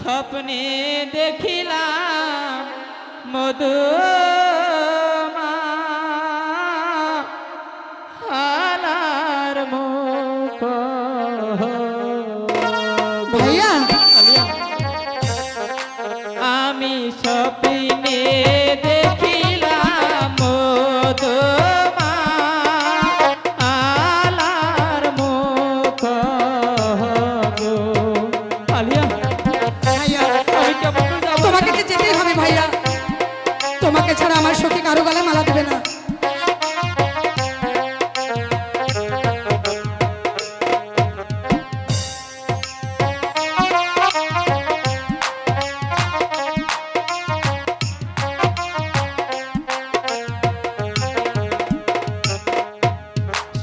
স্বপ্নে দেখিলাম মধু ছাড়া আমার সখী কারও গলায় মালা দেবে না।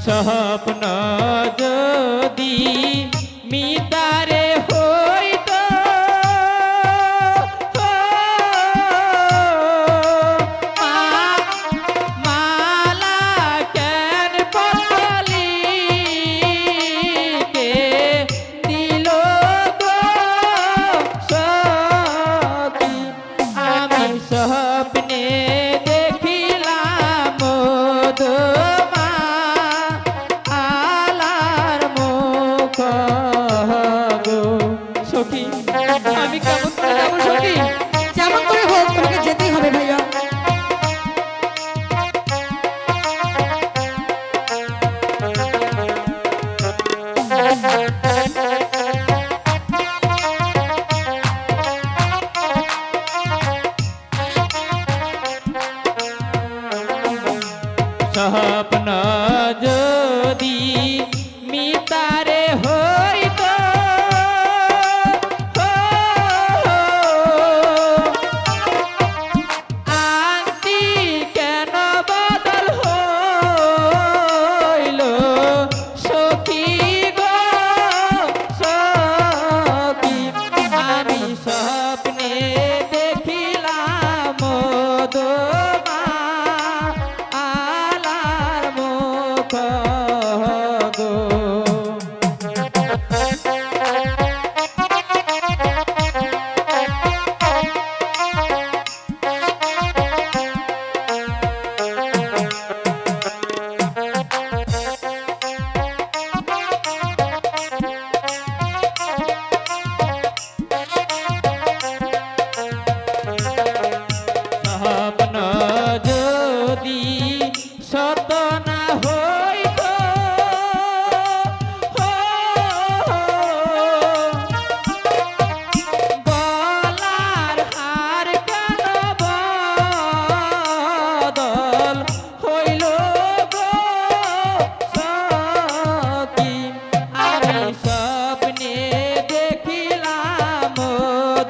স্বপ্ন যদি মিতারে গো সখী, আমি কেমন করে যাব সখী? যেমন করে হোক, তোমাকে যেতেই হবে ভাইয়া। সাহাব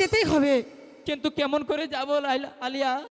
যেতেই হবে। কিন্তু কেমন করে যাব আলিয়া?